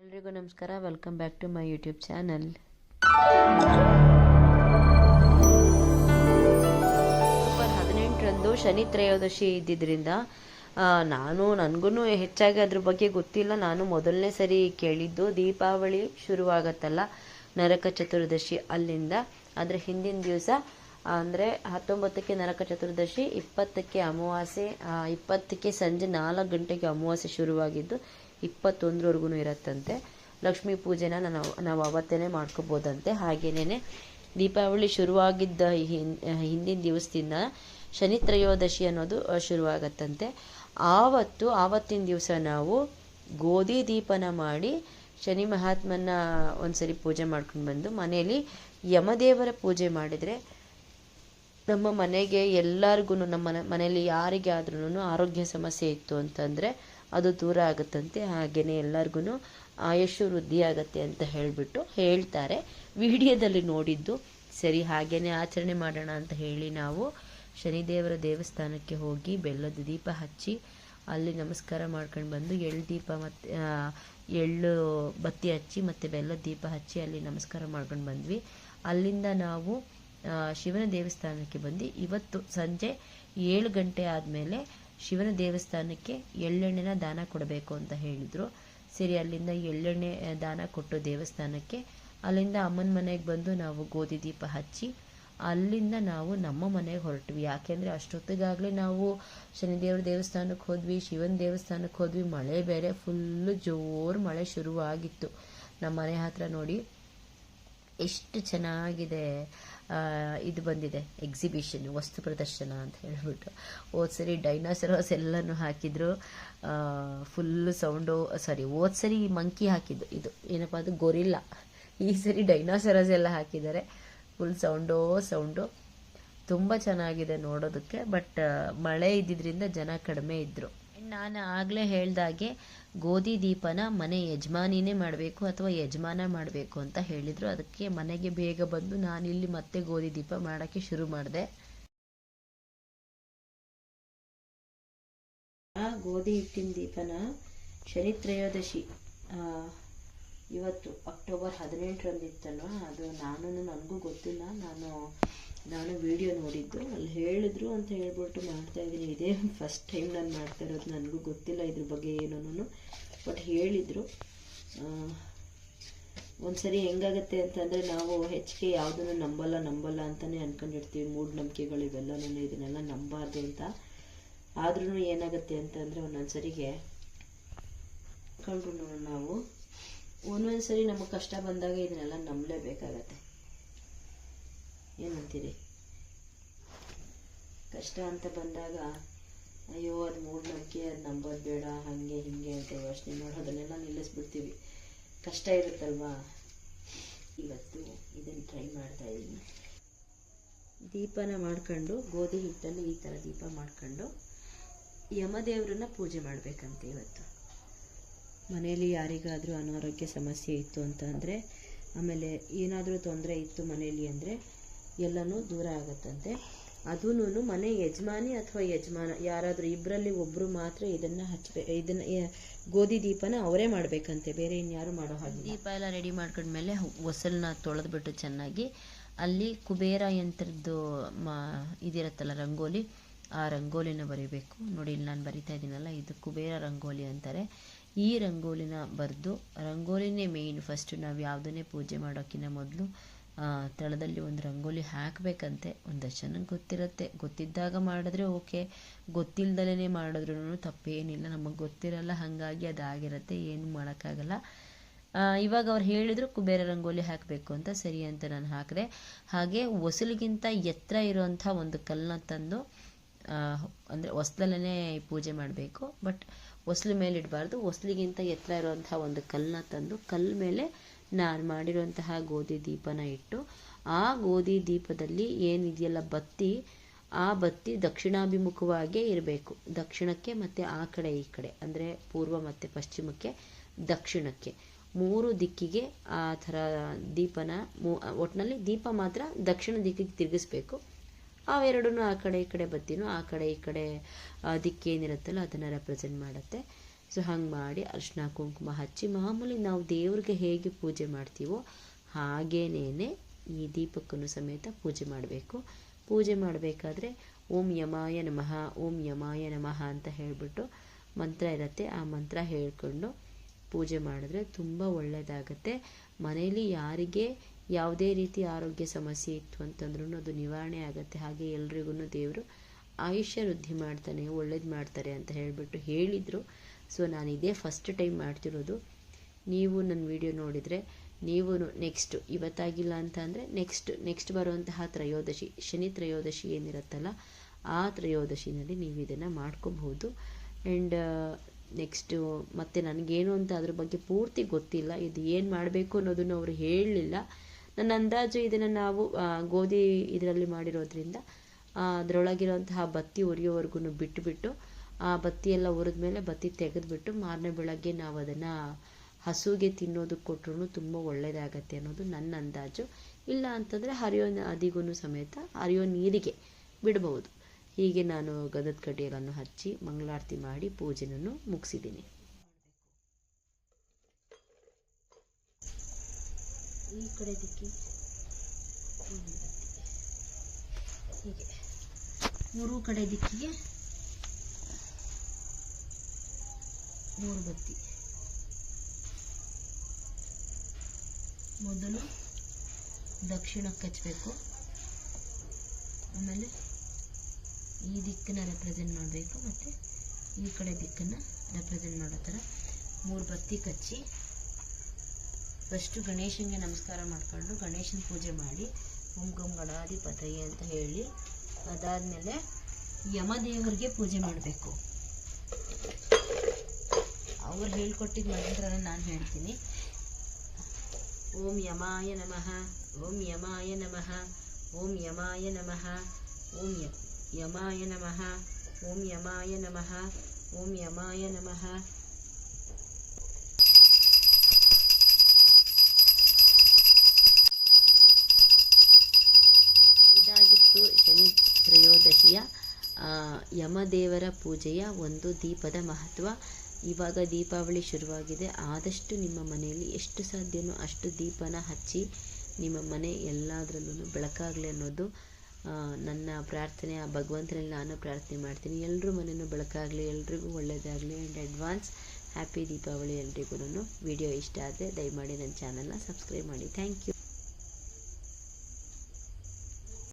ಎಲ್ರಿಗೂ ನಮಸ್ಕಾರ. Welcome back to my YouTube channel October ಹದಿನೆಂಟರಂದು ಶನಿ ತ್ರಯೋದಶಿ ಇದ್ದಿದ್ದರಿಂದ ನಾನು ನನಗೂ ಹೆಚ್ಚಾಗಿ ಅದ್ರ ಬಗ್ಗೆ ಗೊತ್ತಿಲ್ಲ. ನಾನು ಮೊದಲನೇ ಸರಿ ಕೇಳಿದ್ದು ದೀಪಾವಳಿ ಶುರುವಾಗತ್ತಲ್ಲ, ನರಕ ಚತುರ್ದಶಿ ಅಲ್ಲಿಂದ. ಆದರೆ ಹಿಂದಿನ ದಿವಸ, ಅಂದರೆ ಹತ್ತೊಂಬತ್ತಕ್ಕೆ ನರಕ ಚತುರ್ದಶಿ, ಇಪ್ಪತ್ತಕ್ಕೆ ಅಮಾವಾಸ್ಯೆ ಇಪ್ಪತ್ತಕ್ಕೆ ಸಂಜೆ ನಾಲ್ಕು ಗಂಟೆಗೆ ಅಮಾವಾಸ್ಯೆ ಶುರುವಾಗಿದ್ದು ಇಪ್ಪತ್ತೊಂದರವರೆಗೂ ಇರತ್ತಂತೆ. ಲಕ್ಷ್ಮೀ ಪೂಜೆನ ನಾವು ನಾವು ಅವತ್ತೇ ಮಾಡ್ಕೋಬೋದಂತೆ. ಹಾಗೇನೇ ದೀಪಾವಳಿ ಶುರುವಾಗಿದ್ದ ಹಿಂದಿನ ದಿವಸದಿಂದ ಶನಿ ತ್ರಯೋದಶಿ ಅನ್ನೋದು ಶುರುವಾಗತ್ತಂತೆ. ಆವತ್ತು, ಆವತ್ತಿನ ದಿವಸ ನಾವು ಗೋಧಿ ದೀಪನ ಮಾಡಿ ಶನಿ ಮಹಾತ್ಮನ ಒಂದ್ಸರಿ ಪೂಜೆ ಮಾಡ್ಕೊಂಡು ಬಂದು ಮನೆಯಲ್ಲಿ ಯಮದೇವರ ಪೂಜೆ ಮಾಡಿದರೆ ನಮ್ಮ ಮನೆಗೆ ಎಲ್ಲರಿಗೂ ನಮ್ಮ ಮನೆ ಮನೆಯಲ್ಲಿ ಯಾರಿಗೆ ಆದ್ರೂ ಆರೋಗ್ಯ ಸಮಸ್ಯೆ ಇತ್ತು ಅಂತಂದರೆ ಅದು ದೂರ ಆಗುತ್ತಂತೆ. ಹಾಗೆಯೇ ಎಲ್ಲರಿಗೂ ಆಯುಷು ವೃದ್ಧಿ ಆಗತ್ತೆ ಅಂತ ಹೇಳಿಬಿಟ್ಟು ಹೇಳ್ತಾರೆ. ವಿಡಿಯೋದಲ್ಲಿ ನೋಡಿದ್ದು ಸರಿ ಹಾಗೆಯೇ ಆಚರಣೆ ಮಾಡೋಣ ಅಂತ ಹೇಳಿ ನಾವು ಶನಿದೇವರ ದೇವಸ್ಥಾನಕ್ಕೆ ಹೋಗಿ ಬೆಲ್ಲದ ದೀಪ ಹಚ್ಚಿ ಅಲ್ಲಿ ನಮಸ್ಕಾರ ಮಾಡ್ಕೊಂಡು ಬಂದು ಎಳ್ಳು ದೀಪ ಮತ್ತು ಎಳ್ಳು ಬತ್ತಿ ಹಚ್ಚಿ ಮತ್ತು ಬೆಲ್ಲದ ದೀಪ ಹಚ್ಚಿ ಅಲ್ಲಿ ನಮಸ್ಕಾರ ಮಾಡ್ಕೊಂಡು ಬಂದ್ವಿ. ಅಲ್ಲಿಂದ ನಾವು ಶಿವನ ದೇವಸ್ಥಾನಕ್ಕೆ ಬಂದು ಇವತ್ತು ಸಂಜೆ ಏಳು ಗಂಟೆ ಆದಮೇಲೆ ಶಿವನ ದೇವಸ್ಥಾನಕ್ಕೆ ಎಳ್ಳೆಣ್ಣೆನ ದಾನ ಕೊಡಬೇಕು ಅಂತ ಹೇಳಿದರು. ಸರಿ, ಅಲ್ಲಿಂದ ಎಳ್ಳೆಣ್ಣೆ ದಾನ ಕೊಟ್ಟು ದೇವಸ್ಥಾನಕ್ಕೆ. ಅಲ್ಲಿಂದ ಅಮ್ಮನ ಮನೆಗೆ ಬಂದು ನಾವು ಗೋಧಿ ದೀಪ ಹಚ್ಚಿ, ಅಲ್ಲಿಂದ ನಾವು ನಮ್ಮ ಮನೆಗೆ ಹೊರಟ್ವಿ. ಯಾಕೆಂದರೆ ಅಷ್ಟೊತ್ತಿಗಾಗಲೇ ನಾವು ಶನಿದೇವ್ರ ದೇವಸ್ಥಾನಕ್ಕೆ ಹೋದ್ವಿ, ಶಿವನ ದೇವಸ್ಥಾನಕ್ಕೆ ಹೋದ್ವಿ. ಮಳೆ ಬೇರೆ ಫುಲ್ಲು ಜೋರು ಮಳೆ ಶುರುವಾಗಿತ್ತು. ನಮ್ಮ ಮನೆ ಹತ್ರ ನೋಡಿ ಎಷ್ಟು ಚೆನ್ನಾಗಿದೆ ಇದು ಬಂದಿದೆ ಎಕ್ಸಿಬಿಷನ್ ವಸ್ತು ಪ್ರದರ್ಶನ ಅಂತ ಹೇಳ್ಬಿಟ್ಟು. ಹೋದ ಸರಿ ಡೈನಾಸರಾಸ್ ಎಲ್ಲನೂ ಹಾಕಿದ್ರು. ಫುಲ್ಲು ಸೌಂಡು ಸಾರಿ ಹೋದ ಸರಿ ಮಂಕಿ ಹಾಕಿದ್ದು. ಇದು ಏನಪ್ಪ ಅದು ಗೊರಿಲ್ಲ ಈ ಸರಿ ಡೈನಾಸರಾಸ್ ಎಲ್ಲ ಹಾಕಿದ್ದಾರೆ. ಫುಲ್ ಸೌಂಡೋ ಸೌಂಡು ತುಂಬ ಚೆನ್ನಾಗಿದೆ ನೋಡೋದಕ್ಕೆ ಬಟ್ ಮಳೆ ಇದ್ದಿದ್ರಿಂದ ಜನ ಕಡಿಮೆ ಇದ್ದರು ನಾನು ಆಗಲೇ ಹೇಳ್ದಾಗೆ ಗೋಧಿ ದೀಪನ ಮನೆ ಯಜಮಾನಿನೇ ಮಾಡಬೇಕು ಅಥವಾ ಯಜಮಾನ ಮಾಡಬೇಕು ಅಂತ ಹೇಳಿದರು. ಅದಕ್ಕೆ ಮನೆಗೆ ಬೇಗ ಬಂದು ನಾನಿಲ್ಲಿ ಮತ್ತೆ ಗೋಧಿ ದೀಪ ಮಾಡೋಕ್ಕೆ ಶುರು ಮಾಡಿದೆ. ಆ ಗೋಧಿ ಹಿಟ್ಟಿನ ದೀಪನ ಶನಿ ತ್ರಯೋದಶಿ ಇವತ್ತು ಅಕ್ಟೋಬರ್ ಹದಿನೆಂಟರಂದಿತ್ತಲ್ವ? ಅದು ನಾನು ನನಗೂ ಗೊತ್ತಿಲ್ಲ. ನಾನು ನಾನು ವಿಡಿಯೋ ನೋಡಿದ್ದು, ಅಲ್ಲಿ ಹೇಳಿದ್ರು ಅಂತ ಹೇಳ್ಬಿಟ್ಟು ಮಾಡ್ತಾ ಇದ್ದೀನಿ. ಇದೇ ಫಸ್ಟ್ ಟೈಮ್ ನಾನು ಮಾಡ್ತಾ ಇರೋದು. ನನಗೂ ಗೊತ್ತಿಲ್ಲ ಇದ್ರ ಬಗ್ಗೆ ಏನೂ ಬಟ್ ಹೇಳಿದರು. ಒಂದ್ಸರಿ ಹೆಂಗಾಗತ್ತೆ ಅಂತಂದರೆ ನಾವು ಹೆಚ್ಚಿಗೆ ಯಾವುದನ್ನು ನಂಬಲ್ಲ ನಂಬಲ್ಲ ಅಂತಲೇ ಅನ್ಕೊಂಡಿರ್ತೀವಿ. ಮೂಢನಂಬಿಕೆಗಳು ಇವೆಲ್ಲನೂ ಇದನ್ನೆಲ್ಲ ನಂಬಾರ್ದು ಅಂತ. ಆದ್ರೂ ಏನಾಗುತ್ತೆ ಅಂತಂದರೆ ಒಂದೊಂದ್ಸರಿಗೆ ಕಂಡು ನಾವು. ಒಂದೊಂದ್ಸರಿ ನಮಗೆ ಕಷ್ಟ ಬಂದಾಗ ಇದನ್ನೆಲ್ಲ ನಂಬಲೇಬೇಕಾಗತ್ತೆ. ಏನಂತೀರಿ? ಕಷ್ಟ ಅಂತ ಬಂದಾಗ, ಅಯ್ಯೋ, ಅದು ಮೂಢನಂಬಿಕೆ ಅದು ನಂಬೋದು ಬೇಡ, ಹಾಗೆ, ಹೀಗೆ ಅಂತ ಯೋಚನೆ ಮಾಡೋದನ್ನೆಲ್ಲ ನಿಲ್ಲಿಸ್ಬಿಡ್ತೀವಿ. ಕಷ್ಟ ಇರುತ್ತಲ್ವಾ? ಇವತ್ತು ಇದನ್ನು ಟ್ರೈ ಮಾಡ್ತಾ ಇದ್ದೀನಿ. ದೀಪನ ಮಾಡ್ಕೊಂಡು, ಗೋಧಿ ಹಿಟ್ಟಲ್ಲಿ ಈ ಥರ ದೀಪ ಮಾಡ್ಕೊಂಡು, ಯಮದೇವ್ರನ್ನ ಪೂಜೆ ಮಾಡಬೇಕಂತೆ ಇವತ್ತು. ಮನೆಯಲ್ಲಿ ಯಾರಿಗಾದರೂ ಅನಾರೋಗ್ಯ ಸಮಸ್ಯೆ ಇತ್ತು ಅಂತ ಅಂದರೆ, ಆಮೇಲೆ ಏನಾದರೂ ತೊಂದರೆ ಇತ್ತು ಮನೆಯಲ್ಲಿ ಅಂದರೆ ಎಲ್ಲನೂ ದೂರ ಆಗುತ್ತಂತೆ. ಅದೂನು ಮನೆ ಯಜಮಾನಿ ಅಥವಾ ಯಜಮಾನ, ಯಾರಾದರೂ ಇಬ್ಬರಲ್ಲಿ ಒಬ್ಬರು ಮಾತ್ರ ಇದನ್ನು ಹಚ್ಚಬೇ ಇದನ್ನು ಗೋಧಿ ದೀಪನ ಅವರೇ ಮಾಡಬೇಕಂತೆ. ಬೇರೆ ಇನ್ಯಾರು ಮಾಡೋ ಹಾಗೆ ದೀಪ ಎಲ್ಲ ರೆಡಿ ಮಾಡ್ಕೊಂಡ್ಮೇಲೆ ಹೊಸಲನ್ನ ತೊಳೆದ್ಬಿಟ್ಟು ಚೆನ್ನಾಗಿ ಅಲ್ಲಿ ಕುಬೇರ ಯಂತ್ರದ್ದು ಮಾ, ಇದಿರತ್ತಲ್ಲ ರಂಗೋಲಿ, ಆ ರಂಗೋಲಿನ ಬರೀಬೇಕು. ನೋಡಿ, ಇಲ್ಲಿ ನಾನು ಬರಿತಾ ಇದ್ದೀನಲ್ಲ, ಇದು ಕುಬೇರ ರಂಗೋಲಿ ಅಂತಾರೆ. ಈ ರಂಗೋಲಿನ ಬರೆದು, ರಂಗೋಲಿನೇ ಮೇಯ್ನ್ ಫಸ್ಟು ನಾವು ಯಾವುದನ್ನೇ ಪೂಜೆ ಮಾಡೋಕ್ಕಿಂತ ಮೊದಲು ತಳದಲ್ಲಿ ಒಂದು ರಂಗೋಲಿ ಹಾಕಬೇಕಂತೆ. ಒಂದಷ್ಟು ಜನಕ್ಕೆ ಗೊತ್ತಿರುತ್ತೆ. ಗೊತ್ತಿದ್ದಾಗ ಮಾಡಿದ್ರೆ ಓಕೆ. ಗೊತ್ತಿಲ್ದಲೇ ಮಾಡಿದ್ರೂ ತಪ್ಪೇನಿಲ್ಲ. ನಮಗೆ ಗೊತ್ತಿರಲ್ಲ ಹಾಗಾಗಿ ಅದಾಗಿರುತ್ತೆ. ಏನು ಮಾಡೋಕ್ಕಾಗಲ್ಲ. ಆ, ಇವಾಗ ಅವ್ರು ಹೇಳಿದ್ರು ಕುಬೇರ ರಂಗೋಲಿ ಹಾಕಬೇಕು ಅಂತ ಸರಿ ಅಂತ ನಾನು ಹಾಕಿದೆ. ಹಾಗೆ ಹೊಸಲಿಗಿಂತ ಎತ್ತರ ಇರುವಂಥ ಒಂದು ಕಲ್ಲನ್ನ ತಂದು ಅಂದರೆ ಹೊಸ್ದಲ್ಲೇ ಪೂಜೆ ಮಾಡಬೇಕು. ಬಟ್ ಹೊಸ್ಲು ಮೇಲೆ ಇಡಬಾರ್ದು ಹೊಸ್ಲಿಗಿಂತ ಎತ್ತರ ಇರುವಂಥ ಒಂದು ಕಲ್ಲನ್ನ ತಂದು ಕಲ್ಲ ಮೇಲೆ ನಾನು ಮಾಡಿರುವಂತಹ ಗೋಧಿ ದೀಪನ ಇಟ್ಟು ಆ ಗೋಧಿ ದೀಪದಲ್ಲಿ ಏನಿದೆಯಲ್ಲ ಬತ್ತಿ, ಆ ಬತ್ತಿ ದಕ್ಷಿಣಾಭಿಮುಖವಾಗೇ ಇರಬೇಕು. ದಕ್ಷಿಣಕ್ಕೆ ಮತ್ತು ಆ ಕಡೆ ಈ ಕಡೆ, ಅಂದರೆ ಪೂರ್ವ ಮತ್ತು ಪಶ್ಚಿಮಕ್ಕೆ ದಕ್ಷಿಣಕ್ಕೆ. ಮೂರು ದಿಕ್ಕಿಗೆ ಆ ಥರ ದೀಪನ, ಮೂ ಒಟ್ಟಿನಲ್ಲಿ ದೀಪ ಮಾತ್ರ ದಕ್ಷಿಣ ದಿಕ್ಕಿಗೆ ತಿರುಗಿಸ್ಬೇಕು. ಅವೆರಡೂ ಆ ಕಡೆ ಈ ಕಡೆ ಬತ್ತಿನೂ ಆ ಕಡೆ ಈ ಕಡೆ ದಿಕ್ಕೇನಿರುತ್ತಲ್ಲ ಅದನ್ನು ರೆಪ್ರೆಸೆಂಟ್ ಮಾಡುತ್ತೆ. ಸೊ ಹಂಗೆ ಮಾಡಿ ಅರಿಶಿನ ಕುಂಕುಮ ಹಚ್ಚಿ, ಮಾಮೂಲಿ ನಾವು ದೇವ್ರಿಗೆ ಹೇಗೆ ಪೂಜೆ ಮಾಡ್ತೀವೋ ಹಾಗೇನೇ ಈ ದೀಪಕ್ಕೂ ಸಮೇತ ಪೂಜೆ ಮಾಡಬೇಕು. ಪೂಜೆ ಮಾಡಬೇಕಾದ್ರೆ ಓಂ ಯಮಾಯ ನಮಃ, ಓಂ ಯಮಾಯ ನಮಃ ಅಂತ ಹೇಳಿಬಿಟ್ಟು ಮಂತ್ರ ಇರುತ್ತೆ. ಆ ಮಂತ್ರ ಹೇಳಿಕೊಂಡು ಪೂಜೆ ಮಾಡಿದ್ರೆ ತುಂಬ ಒಳ್ಳೆಯದಾಗತ್ತೆ ಮನೆಯಲ್ಲಿ ಯಾರಿಗೆ ಯಾವುದೇ ರೀತಿ ಆರೋಗ್ಯ ಸಮಸ್ಯೆ ಇತ್ತು ಅಂತಂದ್ರೂ ಅದು ನಿವಾರಣೆ ಆಗುತ್ತೆ. ಹಾಗೆ ಎಲ್ರಿಗೂ ದೇವರು ಆಯುಷ್ಯ ವೃದ್ಧಿ ಮಾಡ್ತಾನೆ, ಒಳ್ಳೇದು ಮಾಡ್ತಾರೆ ಅಂತ ಹೇಳಿಬಿಟ್ಟು ಹೇಳಿದರು. ಸೊ ನಾನು ಇದೇ ಫಸ್ಟ್ ಟೈಮ್ ಮಾಡ್ತಿರೋದು. ನೀವು ನನ್ನ ವಿಡಿಯೋ ನೋಡಿದರೆ, ನೀವು ನೆಕ್ಸ್ಟ್ ಇವತ್ತಾಗಿಲ್ಲ ಅಂತ ಅಂದರೆ ನೆಕ್ಸ್ಟ್ ನೆಕ್ಸ್ಟ್ ಬರುವಂತಹ ತ್ರಯೋದಶಿ, ಶನಿ ತ್ರಯೋದಶಿ ಏನಿರುತ್ತಲ್ಲ, ಆ ತ್ರಯೋದಶಿನಲ್ಲಿ ನೀವು ಇದನ್ನು ಮಾಡ್ಕೋಬಹುದು. ಆ್ಯಂಡ್ ನೆಕ್ಸ್ಟು ಮತ್ತು ನನಗೇನು ಅಂತ ಅದ್ರ ಬಗ್ಗೆ ಪೂರ್ತಿ ಗೊತ್ತಿಲ್ಲ. ಇದು ಏನು ಮಾಡಬೇಕು ಅನ್ನೋದನ್ನು ಅವರು ಹೇಳಲಿಲ್ಲ. ನನ್ನ ಅಂದಾಜು ಇದನ್ನು ನಾವು ಗೋಧಿ ಇದರಲ್ಲಿ ಮಾಡಿರೋದ್ರಿಂದ ಅದರೊಳಗಿರುವಂತಹ ಬತ್ತಿ ಉರಿಯೋವರೆಗೂ ಬಿಟ್ಟುಬಿಟ್ಟು ಆ ಬತ್ತಿ ಎಲ್ಲ ಉರಿದ ಮೇಲೆ ಬತ್ತಿ ತೆಗೆದುಬಿಟ್ಟು ಮಾರನೇ ಬೆಳಗ್ಗೆ ನಾವು ಅದನ್ನು ಹಸುಗೆ ತಿನ್ನೋದಕ್ಕೆ ಕೊಟ್ಟರು ತುಂಬ ಒಳ್ಳೆಯದಾಗತ್ತೆ ಅನ್ನೋದು ನನ್ನ ಅಂದಾಜು. ಇಲ್ಲ ಅಂತಂದರೆ ಹರಿಯೋ ನದಿಗೂ ಸಮೇತ ಹರಿಯೋ ನೀರಿಗೆ ಬಿಡಬಹುದು. ಹೀಗೆ ನಾನು ಗದದ ಕಡ್ಡಿಗಳನ್ನು ಹಚ್ಚಿ ಮಂಗಳಾರತಿ ಮಾಡಿ ಪೂಜೆನನ್ನು ಮುಗಿಸಿದ್ದೀನಿ. ಈ ಕಡೆ ದಿಕ್ಕಿ, ಹೀಗೆ. ಮೂರು ಕಡೆ ದಿಕ್ಕಿಗೆ ಮೂರು ಬತ್ತಿ. ಮೊದಲು ದಕ್ಷಿಣಕ್ಕೆ ಹಚ್ಚಬೇಕು ಆಮೇಲೆ ಈ ದಿಕ್ಕನ್ನು ರೆಪ್ರೆಸೆಂಟ್ ಮಾಡಬೇಕು ಮತ್ತು ಈ ಕಡೆ ದಿಕ್ಕನ್ನು ರೆಪ್ರೆಸೆಂಟ್ ಮಾಡೋ ಥರ ಮೂರು ಬತ್ತಿ ಕಚ್ಚಿ ಫಸ್ಟು ಗಣೇಶನಿಗೆ ನಮಸ್ಕಾರ ಮಾಡಿಕೊಂಡು ಗಣೇಶನ ಪೂಜೆ ಮಾಡಿ ಓಂ ಗಂ ಅಂತ ಹೇಳಿ ಅದಾದಮೇಲೆ ಯಮದೇವರಿಗೆ ಪೂಜೆ ಮಾಡಬೇಕು. ಅವ್ರು ಹೇಳ್ಕೊಟ್ಟಿದ್ದ ಮಂತ್ರನ ನಾನು ಹೇಳ್ತೀನಿ. ಓಂ ಯಮಾಯ ನಮಃ, ಓಂ ಯಮಾಯ ನಮಃ, ಓಂ ಯಮಾಯ ನಮಃ, ಓಂ ಯಮಾಯ ನಮಃ, ಓಂ ಯಮಾಯ ನಮಃ, ಓಂ ಯಮಾಯ ನಮಃ. ಇದಾಗಿತ್ತು ಶನಿ ತ್ರಯೋದಶಿಯ ಯಮದೇವರ ಪೂಜೆಯ ಒಂದು ದೀಪದ ಮಹತ್ವ. ಇವಾಗ ದೀಪಾವಳಿ ಶುರುವಾಗಿದೆ. ಆದಷ್ಟು ನಿಮ್ಮ ಮನೆಯಲ್ಲಿ ಎಷ್ಟು ಸಾಧ್ಯನೋ ಅಷ್ಟು ದೀಪನ ಹಚ್ಚಿ ನಿಮ್ಮ ಮನೆ ಎಲ್ಲದರಲ್ಲೂ ಬೆಳಕಾಗಲಿ ಅನ್ನೋದು ನನ್ನ ಪ್ರಾರ್ಥನೆ, ಆ ಭಗವಂತನಲ್ಲಿ ನಾನು ಪ್ರಾರ್ಥನೆ ಮಾಡ್ತೀನಿ. ಎಲ್ಲರೂ ಮನೆಯೂ ಬೆಳಕಾಗಲಿ ಎಲ್ರಿಗೂ ಒಳ್ಳೆಯದಾಗಲಿ ಆ್ಯಂಡ್ ಅಡ್ವಾನ್ಸ್ ಹ್ಯಾಪಿ ದೀಪಾವಳಿ ಎಲ್ರಿಗೂ ವಿಡಿಯೋ ಇಷ್ಟ ಆದರೆ ದಯಮಾಡಿ ನನ್ನ ಚಾನಲ್ನ ಸಬ್ಸ್ಕ್ರೈಬ್ ಮಾಡಿ. Thank you